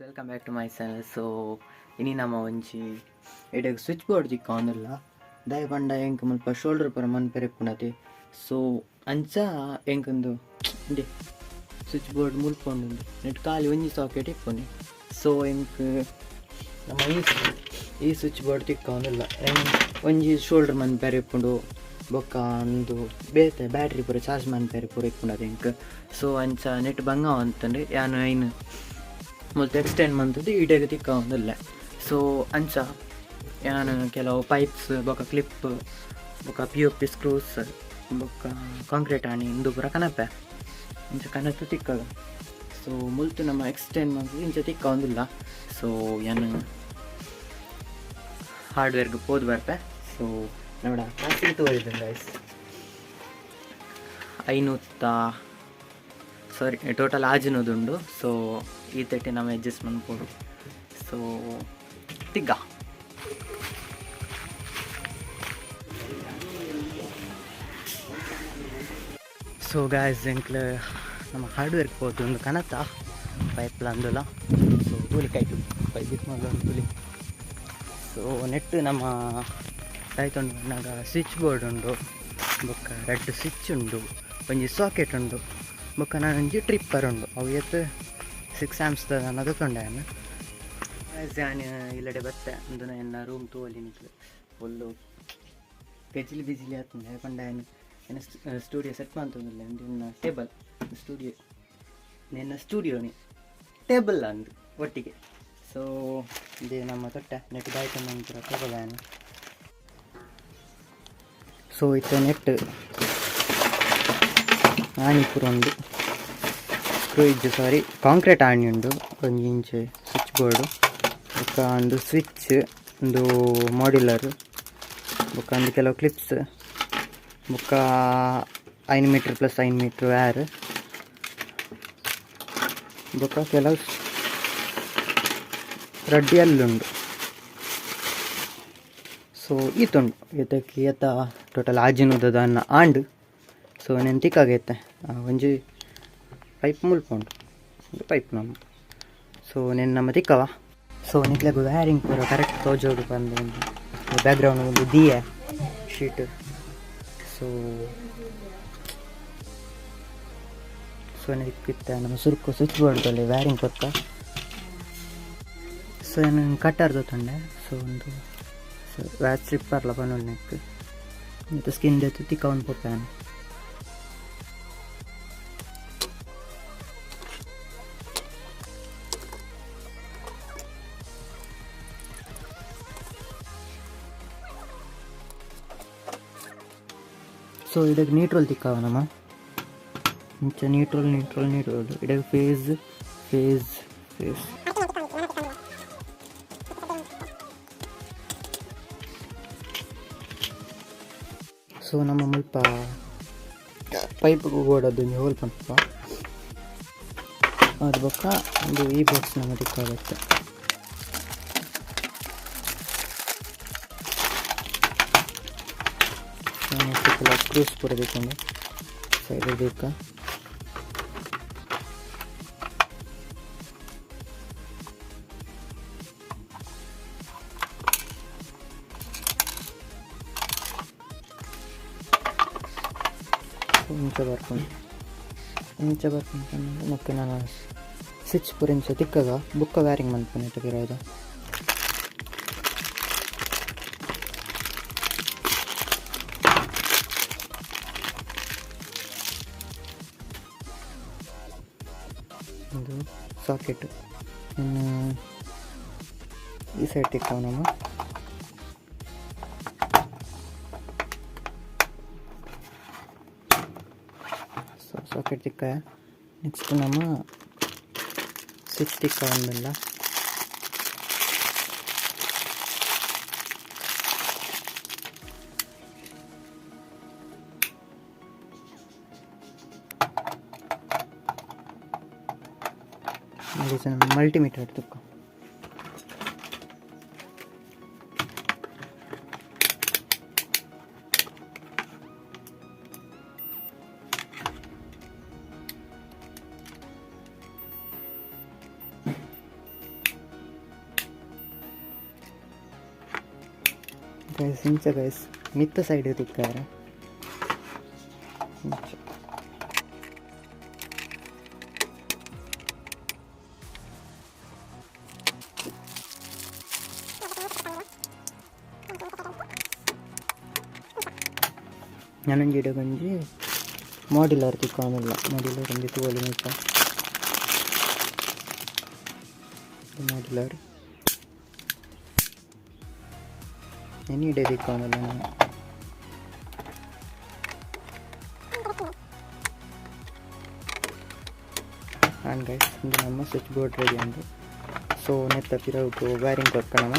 Welcome back to my channel so ಇನಿ ನಮ್ಮ ಒಂಜಿ ಎಡೆಗ್ ಸ್ವಿಚ್ ಬೋರ್ಡ್ ದಿಕ್ಕಾಂದಿಲ್ಲ ದಾಯ ಪಂಡ ಎಂಕ್ ಮುಲ್ಪ ಶೋಲ್ಡರ್ ಪೆರೆ ಪುನತೆ ಸೊ ಅಂಚ ಎಂಕಂದು ಇಂಡೆ ಸ್ವಿಚ್ ಬೋರ್ಡ್ ಮುಲ್ಪೊಂಡು ನೆಟ್ ಖಾಲಿ ಒಂಜಿ ಸಾಕೆಟ್ ಇಪ್ಪುನೆ ಸೊ ಎಂಕ್ ನಮ್ಮ ಈ ಸ್ವಿಚ್ ಬೋರ್ಡ್ ತಿಕ್ಕಾಂದಿಲ್ಲ ಒಂಜಿ ಶೋಲ್ಡರ್ ಮನ್ಪೆರೆ ಇಪ್ಪುಂಡು ಬೊಕ್ಕ ಒಂದು ಬೇತೆ ಬ್ಯಾಟ್ರಿ ಪೂರ ಚಾರ್ಜ್ ಮನ್ಪೆರೆ ಪೂರ ಇಪ್ಪುಂಡು ಅದು ಎಂಕ್ ಸೊ ಅಂಚ ನೆಟ್ ಬಂಗ ಅಂತಂದ್ರೆ ಯಾನು ಐನ್ ಮತ್ತು ಎಕ್ಸ್ಟೆಂಡ್ ಬಂದದ್ದು ತಿಕ್ಕ ಒಂದಲ್ಲ ಸೊ ಅಂಚ ಏನು ಕೆಲವು ಪೈಪ್ಸ್ ಬೊಕ್ಕ ಕ್ಲಿಪ್ ಬೊಕ್ಕ ಪಿ ಒ ಪಿ ಸ್ಕ್ರೂಸ್ ಬೊಕ್ಕ ಕಾಂಕ್ರೀಟ್ ಆಣಿ, ಇಂದು ಪೂರ ಕನಪೆ. ಇಂಚ ಕನತು ತಿಕ್ಕಗ ಸೊ ಮುಲ್ತು ನಮ್ಮ ಎಕ್ಸ್ಟೆಂಡ್ ಮಂತ್ ಇಂಚ ತಿಕ್ಕ ಒಂದಿಲ್ಲ ಸೊ ಏನು ಹಾರ್ಡ್ವೇರ್ಗೆ ಹೋದ್ ಬರ್ಪೆ. ಸೊ ನೋಡ ಕಾಸಿಗೆ ತೋರಿದ್ದೆ ಗೈಸ್ ಐನೂತ್ತ ಸಾರಿ ಟೋಟಲ್ ಆಜಿನೋದುಂಡು. ಸೊ ಈ ತಟ್ಟಿ ನಾವು ಅಡ್ಜಸ್ಟ್ಮೆಂಟ್ ಕೊಡು. ಸೊ ತಿಗ್ಗ ಸೊ ಗಾಯ್ಸ್ ಎಂಕ್ಲ, ನಮ್ಮ ಹಾರ್ಡ್ವೇರ್ಗೆ ಹೋದು ಒಂದು ಕನತ ಪೈಪ್ ಅಂದಲ್ಲ ಸೊ ಕೂಲಿ ಕಾಯ್ತು ಪೈಪ್ ಒಂದು ಕೂಲಿ ಸೊ ನೆಟ್ ನಮ್ಮ ಕಾಯ್ತೊಂಡು ಬಂದಾಗ ಸ್ವಿಚ್ ಬೋರ್ಡ್ ಉಂಡು. ಬೊಕ್ಕ ರೆಡ್ ಸ್ವಿಚ್ ಉಂಡು. ಒಂಜಿ ಸಾಕೆಟ್ ಉಂಡು. ಬೊಕ್ಕ ನಾನು ಒಂಜಿ ಟ್ರಿಪ್ಪರ್ ಉಂಡು. ಅವು ಎತ್ತು ಸಿಕ್ಸ್ ಆಮ್ಸ್ ಅನ್ನೋದು ತೊಂಡೆ ಜಾನ್ ಇಲ್ಲಡೆ ಬತ್ತೆ. ಒಂದು ಎಲ್ಲ ರೂಮ್ ತೋಲಿ ನಿಕ್ಲು ಫುಲ್ಲು ಗಜಿಲಿ ಬಿಜಿಲಿ ಆಗ್ತದೆ ಪಂಡ ಏನು ಸ್ಟುಡಿಯೋ ಸೆಟ್ ಮಾಡ್ತದಿಲ್ಲ. ನಿನ್ನ ಟೇಬಲ್ ಸ್ಟುಡಿಯೋ ನಿನ್ನ ಸ್ಟುಡಿಯೋನಿ ಟೇಬಲ್ ಅಂದು ಒಟ್ಟಿಗೆ. ಸೊ ಇದೇ ನಮ್ಮ ತೊಟ್ಟೆ. ನೆಟ್ ಬಾಯ್ತು ನಂತರ ಟೇಬಲ್ ಸೊ ಇತ್ತ ನೆಟ್ ಆನಿಪುರ ಪೂರ ಇಜ್ಜು ಸಾರಿ ಕಾಂಕ್ರೀಟ್ ಆಣಿ ಉಂಡು ಒಂಜಿ ಇಂಚು ಸ್ವಿಚ್ ಬೋರ್ಡು ಬೊಕ ಒಂದು ಸ್ವಿಚ್ ಒಂದು ಮಾಡ್ಯುಲರ್ ಬೊಕ ಒಂದು ಕೆಲವು ಕ್ಲಿಪ್ಸ್ ಬೊಕ ಐನ್ ಮೀಟ್ರ್ ಪ್ಲಸ್ ಐನ್ ಮೀಟ್ರ್ ವ್ಯಾರ್ ಬೊಕ ಕೆಲವು ರಡ್ಡಿ ಅಲ್ಲುಂಡು ಸೊ ಈತುಂಡು ಈತಕ್ಕೆ ಈತ ಟೋಟಲ್ ಆಜಿನೋದದ ಅನ್ನ ಆಂಡ್. ಸೊ ನೆನ್ ತಿಕ್ಕಾಗೈತೆ ಒಂಜಿ ಪೈಪ್ ಮುಲ್ಪುಂಡು ಇದು ಪೈಪ್ ನಮ್ಮ ಸೊ ನೆನ್ ನಮ್ಮ ತಿಕ್ಕವ ಸೊ ನಿಕ್ಲೆಗ್ ವ್ಯಾರಿಂಗ್ ಪೂರ ಕರೆಕ್ಟ್ ತೋಜೋಡು ಬಂದು ಬ್ಯಾಕ್ಗ್ರೌಂಡ್ ಒಂದು ದಿಯೆ ಶೀಟ್ ಸೊ ಸೊ ನಿಕ್ಕಿತ್ತ ನಮ್ಮ ಸುರ್ಕು ಸ್ವಿಚ್ ಬೋರ್ಡ್ದಲ್ಲಿ ವ್ಯಾರಿಂಗ್ ಕೊತ್ತ. ಸೊ ನಾನು ಕಟ್ಟರ್ ತೊಂಡೆ ಸೊ ಒಂದು ವ್ಯಾಚ್ ಸ್ಲಿಪ್ಪರ್ಲ ಬಂದು ನೆಕ್ ಮತ್ತು ಸ್ಕಿನ್ ಜೊತೆ ತಿಕ್ಕ ಒಂದು ಪೊಪ್ಪಾನು ಸೊ ಇದಕ್ಕೆ ನ್ಯೂಟ್ರಲ್ ತಿಕ್ಕಾವ ನಮ್ಮ? ಮುಂಚೆ ನ್ಯೂಟ್ರಲ್ ನ್ಯೂಟ್ರಲ್ ನ್ಯೂಟ್ರಲ್ ಇದಕ್ಕೆ ಫೇಸ್ ಫೇಸ್ ಫೇಸ್ ಸೊ ನಮ್ಮ ಮುಲ್ಪ ಪೈಪ್ಗೂ ಓಡೋದು ನೀವು ಹೋಲ್ ಪಂಪ ಅದು ಬೊಕ್ಕ ಒಂದು ಈ ಬಾಕ್ಸ್ ನಮಗೆ ತಿಕ್ಕಾಗುತ್ತೆ. ಕೆಲವು ಕ್ರೂಸ್ ಪೂರ ಬೇಕಂಡು ಸೈಡ್ ಬೇಕಾ? ಇಂಚ ಬರ್ಕೊಂಡು. ಇಂಚ ಬರ್ಕೊಂಡು ಮತ್ತೆ ನಾನು ಸ್ವಿಚ್ ಪೂರ ಇಂಚ ತಿಕ್ಕಾಗ? ಬುಕ್ಕ ವ್ಯಾರಿಂಗ್ ತೆಗಿರೋದು ಸಾಕೆಟ್ ಇನ್ನು ಈ ಸೈಡ್ ತಿಕ್ಕಾವ ನಮ್ಮ ಸೊ ಸಾಕೆಟ್ ತಿಕ್ಕ ನೆಕ್ಸ್ಟ್ ನಮ್ಮ ಸ್ವಿಚ್ लीसन मल्टीमीटर तुका गायस हिंच गायस मित्त साइड येतात काय है ನನಗೆ ಗಂಜಿ ಮಾಡ್ಯುಲರ್ ತಿಕ್ಕೋನಿಲ್ಲ ಮಾಡ್ಯುಲರ್ ಗಂಜಿ ತಗೋಲಿ ಮಿತ್ತ ಮಾಡ್ಯುಲರ್ ಎನಿ ಡೇ ತಿಕ್ಕೋನಿಲ್ಲ ನಾನು ಆ್ಯಂಡ್ ಗೈಸ್ ಇದು ನಮ್ಮ ಸ್ವಿಚ್ ಬೋರ್ಡ್ ರೆಡಿ ಅಂದು ಸೊ ನೆತ್ತ ಪಿರವುಕು ವೈರಿಂಗ್ ಕೊಟ್ಕಣಮ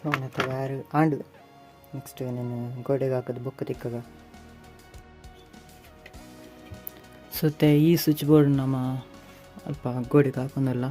ಸೊ ನೆತ್ತ ಆಂಡು ಆಂಡ್ ನೆಕ್ಸ್ಟ್ ಏನೇನು ಗೋಡೆಗೆ ಹಾಕೋದು, ಬೊಕ್ಕ ತಿಕ್ಕಗ. ಸುತ್ತೆ ಈ ಸ್ವಿಚ್ ಬೋರ್ಡ್ ನಮ್ಮ ಅಲ್ಪ ಗೋಡೆಗೆ ಹಾಕೊಂಡಲ್ಲ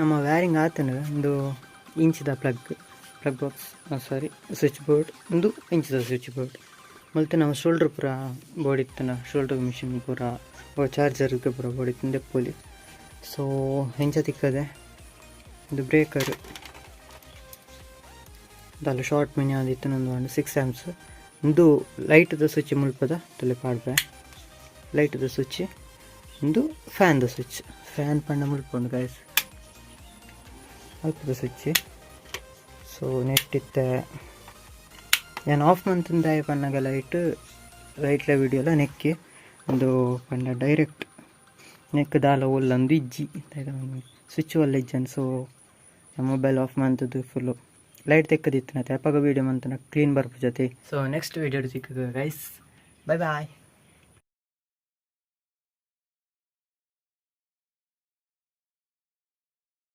ನಮ್ಮ ವ್ಯಾರಿಂಗ್ ಆತನ, ಒಂದು ಇಂಚಿದ plug plug box sorry switch board ಒಂದು ಇಂಚಿದ ಸ್ವಿಚ್ ಬೋರ್ಡ್ ಮತ್ತು ನಮ್ಮ ಶೋಲ್ಡ್ರ್ ಪೂರ ಬೋರ್ಡ್ ಇತ್ತನ ಶೋಲ್ಡ್ರ್ ಮಿಷಿನ್ ಪೂರ ಚಾರ್ಜರ್ಗೆ ಪೂರ ಬೋರ್ಡ್ ಇತ್ತು ಡೆಪ್ಪೋಲಿ ಸೊ ಹೆಂಚ ತಿಕ್ಕದೆ ಇದು ಬ್ರೇಕರ್ ದಾಲು ಶಾರ್ಟ್ ಮಿನಿ ಆದಿತ್ತು ನಂದು ಒಂದು ಸಿಕ್ಸ್ ಆ್ಯಮ್ಸ್ ಒಂದು ಲೈಟ್ದ ಸ್ವಿಚ್ ಮುಲ್ಪದ ತಲೆ ಪಾಡ್ಬೆ ಲೈಟ್ದ ಸ್ವಿಚ್ ಒಂದು ಫ್ಯಾನ್ದ ಸ್ವಿಚ್ ಫ್ಯಾನ್ ಪಂಡ ಮುಲ್ಪೊಂಡು ಗೈಸ್ ಅಲ್ಪದ ಸ್ವಿಚ್. ಸೊ ನೆಟ್ಟಿತ್ತೆ ನಾನು ಆಫ್ ಮಂತಿಂದ ಪನ್ನಗ ಲೈಟ್ ಲೈಟ್ಲ ವಿಡಿಯೋಲ ನೆಕ್ಕಿ. ಒಂದು ಪಂಡ ಡೈರೆಕ್ಟ್ ನೆಕ್ ದಾಲ ಒಲ್ಲೊಂದು ಇಜ್ಜಿ ಸ್ವಿಚ್ ಒಲ್ಲ ಇಜ್ಜನ್. ಸೊ ಮೊಬೈಲ್ ಆಫ್ ಮಂತದ್ದು ಫುಲ್ಲು ಲೈಟ್ ತೆಕ್ಕದಿತ್ತು ನಾ ಅಪ್ಪಗ ವೀಡಿಯೋ ಮಂತನ ಕ್ಲೀನ್ ಬರ್ಪು ಜೊತೆ. ಸೊ ನೆಕ್ಸ್ಟ್ ವೀಡಿಯೋ ಸಿಕ್ಕ ಗೈಸ್ ಬಾಯ್ ಬಾಯ್